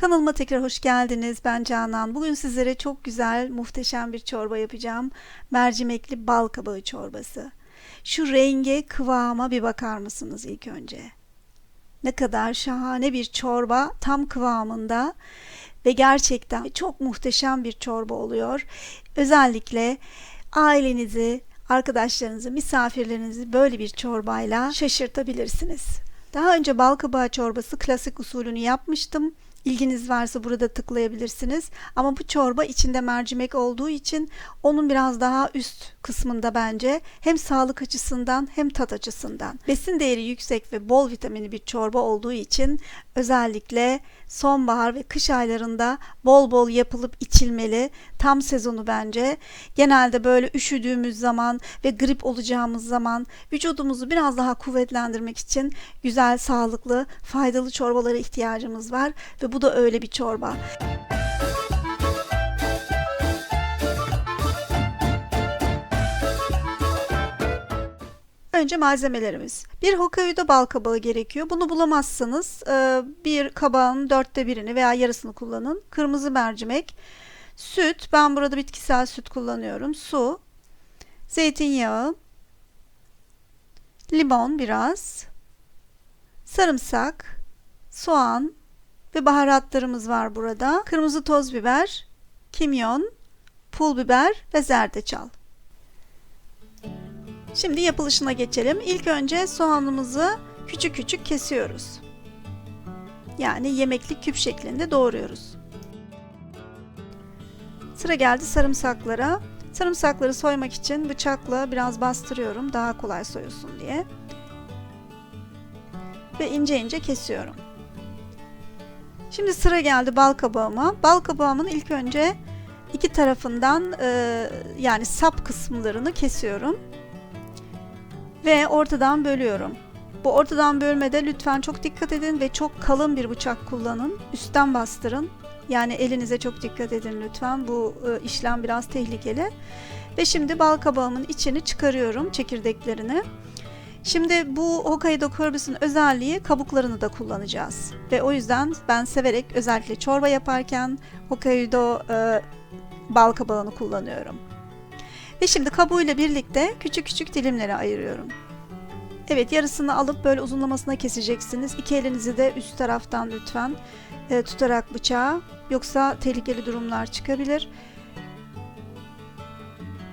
Kanalıma tekrar hoş geldiniz. Ben Canan. Bugün sizlere çok güzel, muhteşem bir çorba yapacağım. Mercimekli bal kabağı çorbası. Şu renge, kıvama bir bakar mısınız ilk önce? Ne kadar şahane bir çorba, tam kıvamında ve gerçekten çok muhteşem bir çorba oluyor. Özellikle ailenizi, arkadaşlarınızı, misafirlerinizi böyle bir çorbayla şaşırtabilirsiniz. Daha önce bal kabağı çorbası klasik usulünü yapmıştım. İlginiz varsa burada tıklayabilirsiniz. Ama bu çorba içinde mercimek olduğu için onun biraz daha üst kısmında bence hem sağlık açısından hem tat açısından. Besin değeri yüksek ve bol vitamini bir çorba olduğu için özellikle sonbahar ve kış aylarında bol bol yapılıp içilmeli. Tam sezonu bence. Genelde böyle üşüdüğümüz zaman ve grip olacağımız zaman vücudumuzu biraz daha kuvvetlendirmek için güzel, sağlıklı, faydalı çorbalara ihtiyacımız var ve bu da öyle bir çorba. Önce malzemelerimiz. Bir Hokkaido bal kabağı gerekiyor. Bunu bulamazsanız e, bir kabağın dörtte birini veya yarısını kullanın. Kırmızı mercimek, süt, ben burada bitkisel süt kullanıyorum. Su, zeytinyağı, limon biraz, sarımsak, soğan ve baharatlarımız var burada. Kırmızı toz biber, kimyon, pul biber ve zerdeçal. Şimdi yapılışına geçelim. İlk önce soğanımızı küçük küçük kesiyoruz. Yani yemeklik küp şeklinde doğruyoruz. Sıra geldi sarımsaklara. Sarımsakları soymak için bıçakla biraz bastırıyorum daha kolay soyulsun diye. Ve ince ince kesiyorum. Şimdi sıra geldi bal kabağıma. Bal kabağımın ilk önce iki tarafından e, yani sap kısımlarını kesiyorum ve ortadan bölüyorum. Bu ortadan bölmede lütfen çok dikkat edin ve çok kalın bir bıçak kullanın. Üstten bastırın. Yani elinize çok dikkat edin lütfen. Bu e, işlem biraz tehlikeli. Ve şimdi bal kabağımın içini çıkarıyorum çekirdeklerini. Şimdi bu Hokkaido körbüsün özelliği kabuklarını da kullanacağız. Ve o yüzden ben severek özellikle çorba yaparken Hokkaido e, bal kabağını kullanıyorum. Ve şimdi kabuğuyla birlikte küçük küçük dilimlere ayırıyorum. Evet yarısını alıp böyle uzunlamasına keseceksiniz. İki elinizi de üst taraftan lütfen e, tutarak bıçağı yoksa tehlikeli durumlar çıkabilir.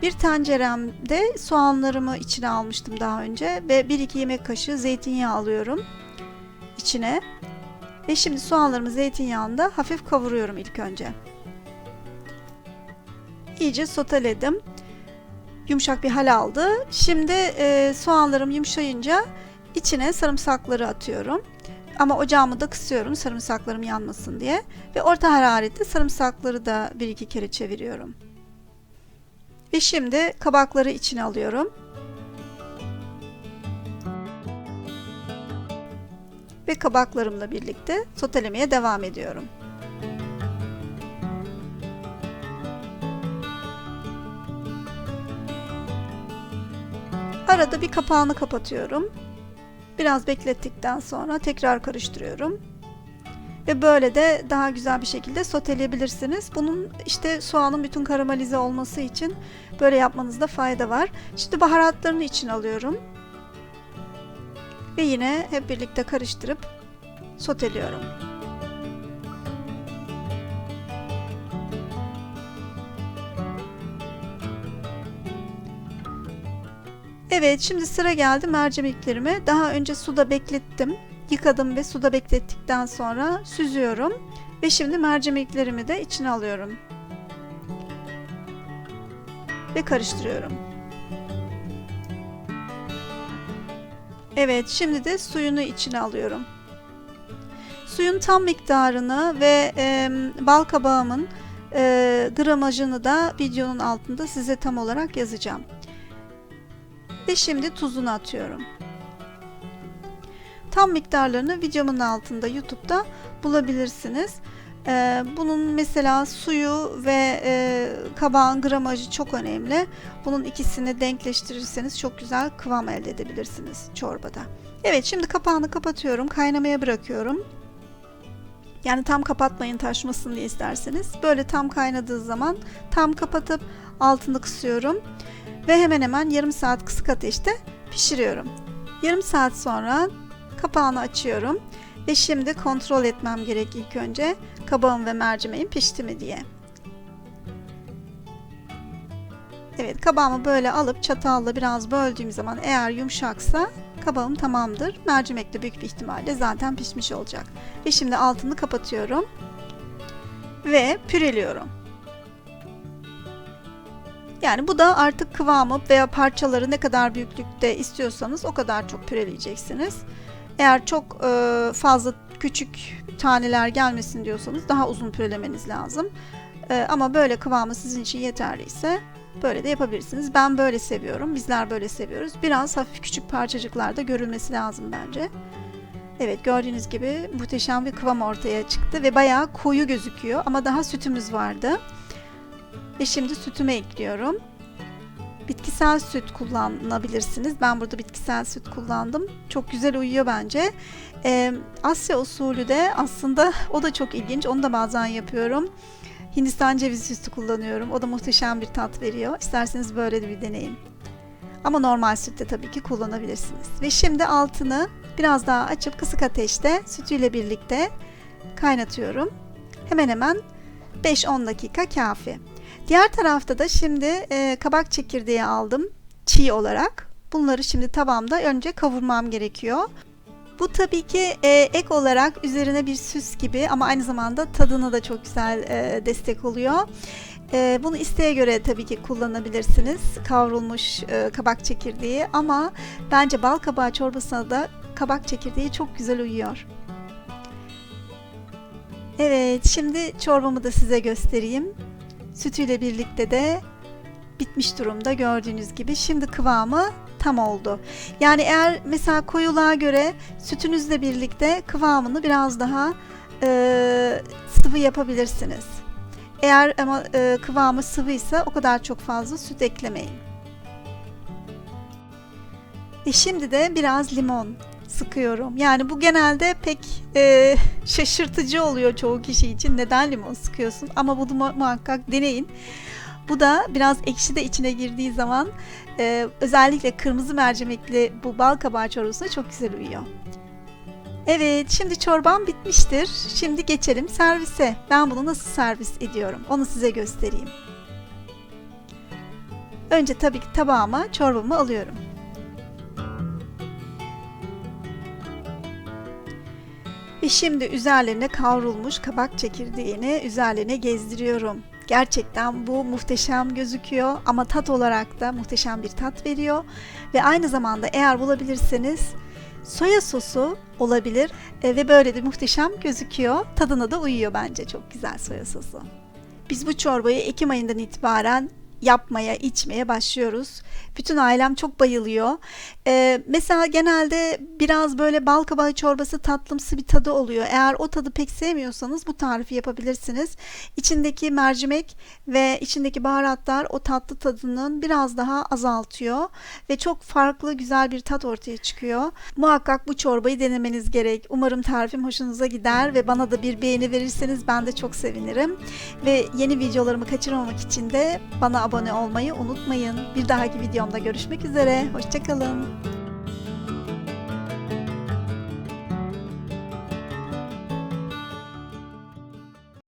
Bir tenceremde soğanlarımı içine almıştım daha önce ve 1-2 yemek kaşığı zeytinyağı alıyorum içine. Ve şimdi soğanlarımı zeytinyağında hafif kavuruyorum ilk önce. İyice soteledim yumuşak bir hal aldı. Şimdi e, soğanlarım yumuşayınca içine sarımsakları atıyorum. Ama ocağımı da kısıyorum sarımsaklarım yanmasın diye. Ve orta hararette sarımsakları da bir iki kere çeviriyorum. Ve şimdi kabakları içine alıyorum. Ve kabaklarımla birlikte sotelemeye devam ediyorum. Arada bir kapağını kapatıyorum. Biraz beklettikten sonra tekrar karıştırıyorum. Ve böyle de daha güzel bir şekilde soteleyebilirsiniz. Bunun işte soğanın bütün karamelize olması için böyle yapmanızda fayda var. Şimdi baharatlarını için alıyorum. Ve yine hep birlikte karıştırıp soteliyorum. Evet şimdi sıra geldi mercimeklerimi. Daha önce suda beklettim. Yıkadım ve suda beklettikten sonra süzüyorum. Ve şimdi mercimeklerimi de içine alıyorum. Ve karıştırıyorum. Evet şimdi de suyunu içine alıyorum. Suyun tam miktarını ve e, bal kabağımın e, gramajını da videonun altında size tam olarak yazacağım. Ve şimdi tuzunu atıyorum. Tam miktarlarını videomun altında YouTube'da bulabilirsiniz. Ee, bunun mesela suyu ve e, kabağın gramajı çok önemli. Bunun ikisini denkleştirirseniz çok güzel kıvam elde edebilirsiniz çorbada. Evet şimdi kapağını kapatıyorum. Kaynamaya bırakıyorum. Yani tam kapatmayın taşmasın diye isterseniz. Böyle tam kaynadığı zaman tam kapatıp altını kısıyorum. Ve hemen hemen yarım saat kısık ateşte pişiriyorum. Yarım saat sonra kapağını açıyorum. Ve şimdi kontrol etmem gerek ilk önce kabağım ve mercimeğim pişti mi diye. Evet kabağımı böyle alıp çatalla biraz böldüğüm zaman eğer yumuşaksa kabağım tamamdır. Mercimek de büyük bir ihtimalle zaten pişmiş olacak. Ve şimdi altını kapatıyorum. Ve püreliyorum. Yani bu da artık kıvamı veya parçaları ne kadar büyüklükte istiyorsanız o kadar çok püreleyeceksiniz. Eğer çok e, fazla küçük taneler gelmesin diyorsanız daha uzun pürelemeniz lazım. E, ama böyle kıvamı sizin için yeterliyse böyle de yapabilirsiniz. Ben böyle seviyorum. Bizler böyle seviyoruz. Biraz hafif küçük parçacıklarda görülmesi lazım bence. Evet gördüğünüz gibi muhteşem bir kıvam ortaya çıktı ve bayağı koyu gözüküyor ama daha sütümüz vardı. Ve şimdi sütümü ekliyorum. Bitkisel süt kullanabilirsiniz. Ben burada bitkisel süt kullandım. Çok güzel uyuyor bence. Ee, Asya usulü de aslında o da çok ilginç. Onu da bazen yapıyorum. Hindistan cevizi sütü kullanıyorum. O da muhteşem bir tat veriyor. İsterseniz böyle de bir deneyin. Ama normal sütte tabii ki kullanabilirsiniz. Ve şimdi altını biraz daha açıp kısık ateşte sütüyle birlikte kaynatıyorum. Hemen hemen 5-10 dakika kafi. Diğer tarafta da şimdi e, kabak çekirdeği aldım çiğ olarak. Bunları şimdi tavamda önce kavurmam gerekiyor. Bu tabii ki e, ek olarak üzerine bir süs gibi ama aynı zamanda tadına da çok güzel e, destek oluyor. E, bunu isteğe göre tabii ki kullanabilirsiniz kavrulmuş e, kabak çekirdeği ama bence bal kabağı çorbasına da kabak çekirdeği çok güzel uyuyor. Evet şimdi çorbamı da size göstereyim. Sütüyle birlikte de bitmiş durumda gördüğünüz gibi. Şimdi kıvamı tam oldu. Yani eğer mesela koyuluğa göre sütünüzle birlikte kıvamını biraz daha e, sıvı yapabilirsiniz. Eğer ama e, kıvamı sıvıysa o kadar çok fazla süt eklemeyin. E şimdi de biraz limon sıkıyorum. Yani bu genelde pek e, şaşırtıcı oluyor çoğu kişi için. Neden limon sıkıyorsun? Ama bunu mu- muhakkak deneyin. Bu da biraz ekşi de içine girdiği zaman e, özellikle kırmızı mercimekli bu bal kabağı çorbasına çok güzel uyuyor. Evet, şimdi çorbam bitmiştir. Şimdi geçelim servise. Ben bunu nasıl servis ediyorum? Onu size göstereyim. Önce tabii ki tabağıma çorbamı alıyorum. Ve şimdi üzerlerine kavrulmuş kabak çekirdeğini üzerlerine gezdiriyorum. Gerçekten bu muhteşem gözüküyor ama tat olarak da muhteşem bir tat veriyor. Ve aynı zamanda eğer bulabilirseniz soya sosu olabilir E, ve böyle de muhteşem gözüküyor. Tadına da uyuyor bence çok güzel soya sosu. Biz bu çorbayı Ekim ayından itibaren yapmaya, içmeye başlıyoruz. Bütün ailem çok bayılıyor. Ee, mesela genelde biraz böyle bal kabağı çorbası tatlımsı bir tadı oluyor. Eğer o tadı pek sevmiyorsanız bu tarifi yapabilirsiniz. İçindeki mercimek ve içindeki baharatlar o tatlı tadının biraz daha azaltıyor ve çok farklı güzel bir tat ortaya çıkıyor. Muhakkak bu çorbayı denemeniz gerek. Umarım tarifim hoşunuza gider ve bana da bir beğeni verirseniz ben de çok sevinirim. Ve yeni videolarımı kaçırmamak için de bana abone olmayı unutmayın. Bir dahaki videomda görüşmek üzere. Hoşçakalın.